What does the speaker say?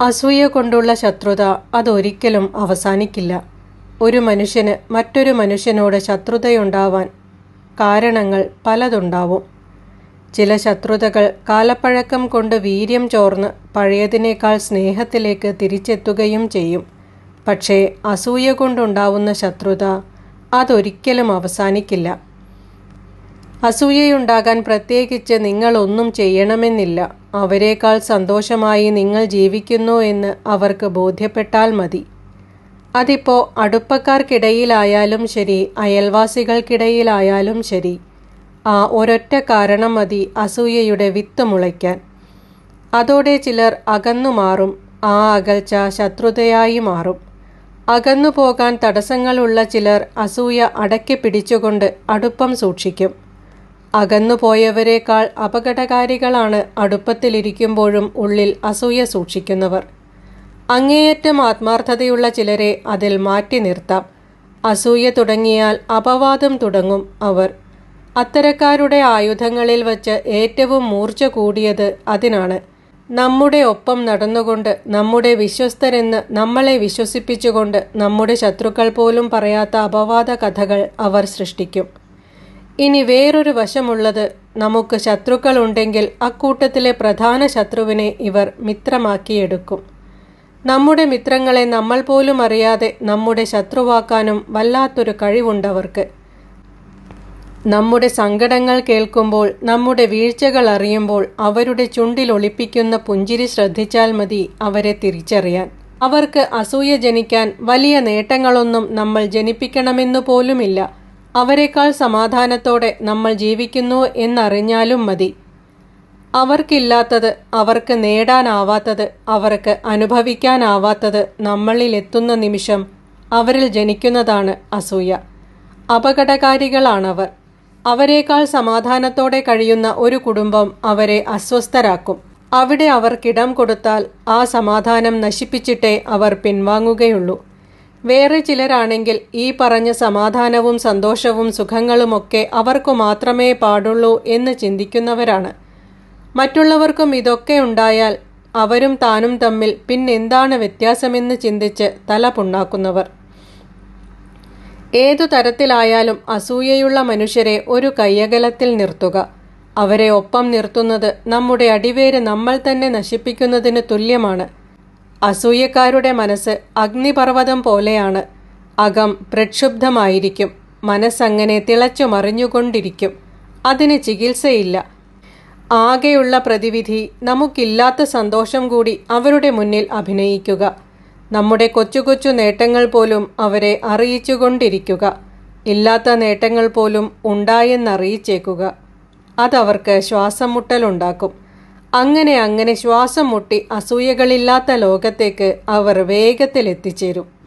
അസൂയ കൊണ്ടുള്ള ശത്രുത അതൊരിക്കലും അവസാനിക്കില്ല. ഒരു മനുഷ്യന് മറ്റൊരു മനുഷ്യനോട് ശത്രുതയുണ്ടാവാൻ കാരണങ്ങൾ പലതുണ്ടാവും. ചില ശത്രുതകൾ കാലപ്പഴക്കം കൊണ്ട് വീര്യം ചോർന്ന് പഴയതിനേക്കാൾ സ്നേഹത്തിലേക്ക് തിരിച്ചെത്തുകയും ചെയ്യും. പക്ഷേ അസൂയ കൊണ്ടുണ്ടാവുന്ന ശത്രുത അതൊരിക്കലും അവസാനിക്കില്ല. അസൂയയുണ്ടാകാൻ പ്രത്യേകിച്ച് നിങ്ങളൊന്നും ചെയ്യണമെന്നില്ല. അവരെക്കാൾ സന്തോഷമായി നിങ്ങൾ ജീവിക്കുന്നു എന്ന് അവർക്ക് ബോധ്യപ്പെട്ടാൽ മതി. അതിപ്പോൾ അടുപ്പക്കാർക്കിടയിലായാലും ശരി അയൽവാസികൾക്കിടയിലായാലും ശരി ആ ഒരൊറ്റ കാരണം മതി അസൂയയുടെ വിത്ത് മുളയ്ക്കാൻ. അതോടെ ചിലർ അകന്നു മാറും ആ അകൽച്ച ശത്രുതയായി മാറും. അകന്നു പോകാൻ തടസ്സങ്ങളുള്ള ചിലർ അസൂയ അടക്കി പിടിച്ചുകൊണ്ട് അടുപ്പം സൂക്ഷിക്കും. അകന്നുപോയവരെക്കാൾ അപകടകാരികളാണ് അടുപ്പത്തിലിരിക്കുമ്പോഴും ഉള്ളിൽ അസൂയ സൂക്ഷിക്കുന്നവർ. അങ്ങേയറ്റം ആത്മാർത്ഥതയുള്ള ചിലരെ അതിൽ മാറ്റി നിർത്താം. അസൂയ തുടങ്ങിയാൽ അപവാദം തുടങ്ങും അവർ. അത്തരക്കാരുടെ ആയുധങ്ങളിൽ വച്ച് ഏറ്റവും മൂർച്ച കൂടിയത് അതിനാണ്. നമ്മുടെ ഒപ്പം നടന്നുകൊണ്ട് നമ്മുടെ വിശ്വസ്തരെന്ന് നമ്മളെ വിശ്വസിപ്പിച്ചുകൊണ്ട് നമ്മുടെ ശത്രുക്കൾ പോലും പറയാത്ത അപവാദ കഥകൾ അവർ സൃഷ്ടിക്കും. ഇനി വേറൊരു വശമുള്ളത് നമുക്ക് ശത്രുക്കൾ ഉണ്ടെങ്കിൽ അക്കൂട്ടത്തിലെ പ്രധാന ശത്രുവിനെ ഇവർ മിത്രമാക്കിയെടുക്കും. നമ്മുടെ മിത്രങ്ങളെ നമ്മൾ പോലും അറിയാതെ നമ്മുടെ ശത്രുവാക്കാനും വല്ലാത്തൊരു കഴിവുണ്ടവർക്ക്. നമ്മുടെ സങ്കടങ്ങൾ കേൾക്കുമ്പോൾ നമ്മുടെ വീഴ്ചകൾ അറിയുമ്പോൾ അവരുടെ ചുണ്ടിൽ ഒളിപ്പിക്കുന്ന പുഞ്ചിരി ശ്രദ്ധിച്ചാൽ മതി അവരെ തിരിച്ചറിയാൻ. അവർക്ക് അസൂയ ജനിക്കാൻ വലിയ നേട്ടങ്ങളൊന്നും നമ്മൾ ജനിപ്പിക്കണമെന്നു പോലുമില്ല. അവരെക്കാൾ സമാധാനത്തോടെ നമ്മൾ ജീവിക്കുന്നു എന്നറിഞ്ഞാലും മതി. അവർക്കില്ലാത്തത് അവർക്ക് നേടാനാവാത്തത് അവർക്ക് അനുഭവിക്കാനാവാത്തത് നമ്മളിൽ എത്തുന്ന നിമിഷം അവരിൽ ജനിക്കുന്നതാണ് അസൂയ. അപകടകാരികളാണവർ. അവരെക്കാൾ സമാധാനത്തോടെ കഴിയുന്ന ഒരു കുടുംബം അവരെ അസ്വസ്ഥരാക്കും. അവിടെ അവർക്കിടം കൊടുത്താൽ ആ സമാധാനം നശിപ്പിച്ചിട്ടേ അവർ പിൻവാങ്ങുകയുള്ളൂ. വേറെ ചിലരാണെങ്കിൽ ഈ പറഞ്ഞ സമാധാനവും സന്തോഷവും സുഖങ്ങളുമൊക്കെ അവർക്കു മാത്രമേ പാടുള്ളൂ എന്ന് ചിന്തിക്കുന്നവരാണ്. മറ്റുള്ളവർക്കും ഇതൊക്കെ ഉണ്ടായാൽ അവരും താനും തമ്മിൽ പിന്നെന്താണ് വ്യത്യാസമെന്ന് ചിന്തിച്ച് തല പുണ്ണാക്കുന്നവർ. ഏതു തരത്തിലായാലും അസൂയയുള്ള മനുഷ്യരെ ഒരു കയ്യകലത്തിൽ നിർത്തുക. അവരെ ഒപ്പം നിർത്തുന്നത് നമ്മുടെ അടിവേര് നമ്മൾ തന്നെ നശിപ്പിക്കുന്നതിന് തുല്യമാണ്. അസൂയക്കാരുടെ മനസ്സ് അഗ്നിപർവതം പോലെയാണ്. അകം പ്രക്ഷുബ്ധമായിരിക്കും. മനസ്സങ്ങനെ തിളച്ചു മറിഞ്ഞുകൊണ്ടിരിക്കും അതിന് ചികിത്സയില്ല. ആകെയുള്ള പ്രതിവിധി നമുക്കില്ലാത്ത സന്തോഷം കൂടി അവരുടെ മുന്നിൽ അഭിനയിക്കുക. നമ്മുടെ കൊച്ചു കൊച്ചു നേട്ടങ്ങൾ പോലും അവരെ അറിയിച്ചുകൊണ്ടിരിക്കുക. ഇല്ലാത്ത നേട്ടങ്ങൾ പോലും ഉണ്ടായെന്നറിയിച്ചേക്കുക. അതവർക്ക് ശ്വാസം മുട്ടലുണ്ടാക്കും അങ്ങനെ അങ്ങനെ ശ്വാസം മുട്ടി അസൂയകളില്ലാത്ത ലോകത്തേക്ക് അവർ വേഗത്തിൽ എത്തിച്ചേരും